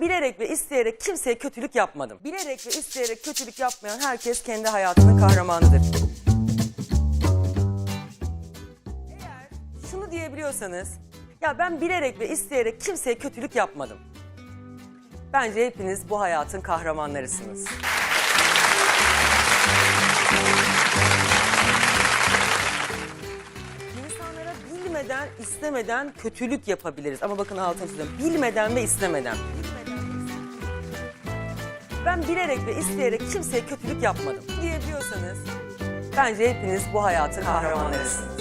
bilerek ve isteyerek kimseye kötülük yapmadım. Bilerek ve isteyerek kötülük yapmayan herkes kendi hayatının kahramanıdır. Eğer şunu diyebiliyorsanız, ya ben bilerek ve isteyerek kimseye kötülük yapmadım. Bence hepiniz bu hayatın kahramanlarısınız. İnsanlara bilmeden, istemeden kötülük yapabiliriz. Ama bakın altını çiziyorum. Bilmeden ve istemeden. Ben bilerek ve isteyerek kimseye kötülük yapmadım diyebiliyorsanız bence hepiniz bu hayatın kahramanlarısınız.